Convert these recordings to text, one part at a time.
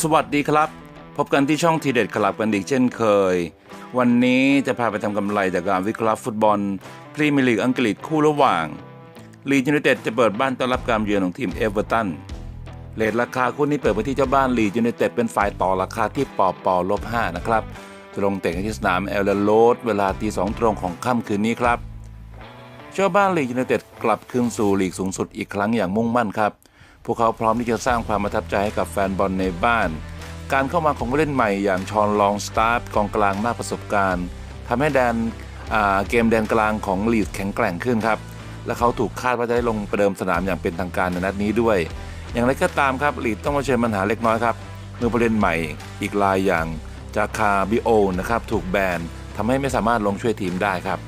สวัสดีครับ พบกันที่ช่องทีเด็ดคลับกันอีกเช่นเคย วันนี้จะพาไปทำกำไรจากการวิเคราะห์ฟุตบอลพรีเมียร์ลีกอังกฤษคู่ระหว่างลีดยูไนเต็ดจะเปิดบ้านต้อนรับการเยือนของทีมเอเวอร์ตันเลทราคาคู่นี้เปิดไปที่เจ้าบ้านลีดยูไนเต็ดเป็นฝ่ายต่อราคาที่ปอปอลบ5นะครับจะลงเตะกันที่สนามเอลเลโรดเวลาตีสองตรงของค่ำคืนนี้ครับเจ้าบ้านลีดยูไนเต็ดกลับคืนสู่ลีกสูงสุดอีกครั้งอย่างมุ่งมั่นครับ พวกเขาพร้อมที่จะสร้างความประทับใจให้กับแฟนบอลในบ้าน การเข้ามาของผู้เล่นใหม่อย่างชอนลองสตาร์ทกองกลางมากประสบการณ์ทำให้แดนเกมแดนกลางของลีดแข็งแกร่งขึ้นครับ และเขาถูกคาดว่าจะได้ลงประเดิมสนามอย่างเป็นทางการในนัดนี้ด้วย อย่างไรก็ตามครับลีดต้องมาเชิญปัญหาเล็กน้อยครับเมื่อผู้เล่นใหม่อีกรายอย่างจาคาบิโอนะครับถูกแบนทำให้ไม่สามารถลงช่วยทีมได้ครับ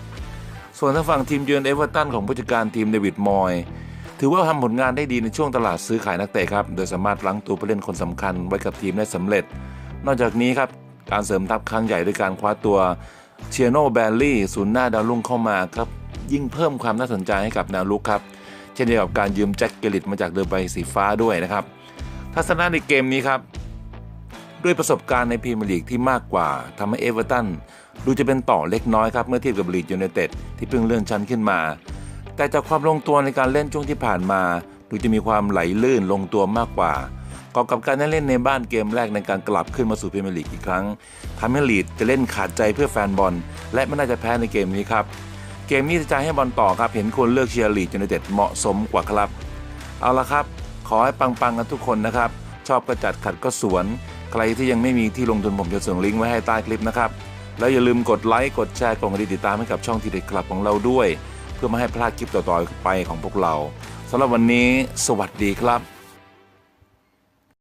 ส่วนทางฝั่งทีมเยือนเอเวอร์ตันของผู้จัดการทีมเดวิดมอย ถือว่าทำผลงานได้ดีในช่วงตลาดซื้อขายนักเตะครับ โดยสามารถรั้งตัวผู้เล่นคนสำคัญไว้กับทีมได้สำเร็จ นอกจากนี้ครับ การเสริมทัพครั้งใหญ่ด้วยการคว้าตัวเชียโนแบลลี่ศูนย์หน้าดาวรุ่งเข้ามาครับ ยิ่งเพิ่มความน่าสนใจให้กับแนวลุกครับ เช่นเดียวกับการยืมแจ็คเกลิตมาจากเดิมใบสีฟ้าด้วยนะครับ ทัศนะในเกมนี้ครับ ด้วยประสบการณ์ในพรีเมียร์ลีกที่มากกว่าทำให้เอเวอร์ตันดูจะเป็นต่อเล็กน้อยครับเมื่อเทียบกับลีดยูไนเต็ดที่เพิ่งเลื่อนชั้นขึ้นมา แต่จากความลงตัวในการเล่นช่วงที่ผ่านมาดูจะมีความไหลลื่นลงตัวมากกว่าประกอบกับการได้เล่นในบ้านเกมแรกในการกลับขึ้นมาสู่พรีเมียร์ลีกอีกครั้งทำให้ลีดจะเล่นขาดใจเพื่อแฟนบอล และไม่น่าจะแพ้ในเกมนี้ครับเกมนี้จะจ่ายให้บอลต่อครับเห็นคนเลือกเชียร์ลีดยูไนเต็ดเหมาะสมกว่าครับ เอาละครับ ขอให้ปังๆกันทุกคนนะครับ ชอบก็จัดขัดก็สวน ใครที่ยังไม่มีที่ลงทุนผมจะส่งลิงก์ไว้ให้ใต้คลิปนะครับแล้วอย่าลืมกดไลค์กดแชร์กดกระดิ่งติดตามให้กับช่องทีเด็ดคลับของเราด้วย เพื่อไม่ให้พลาดคลิปต่อๆไปของพวกเราสำหรับวันนี้ สวัสดีครับ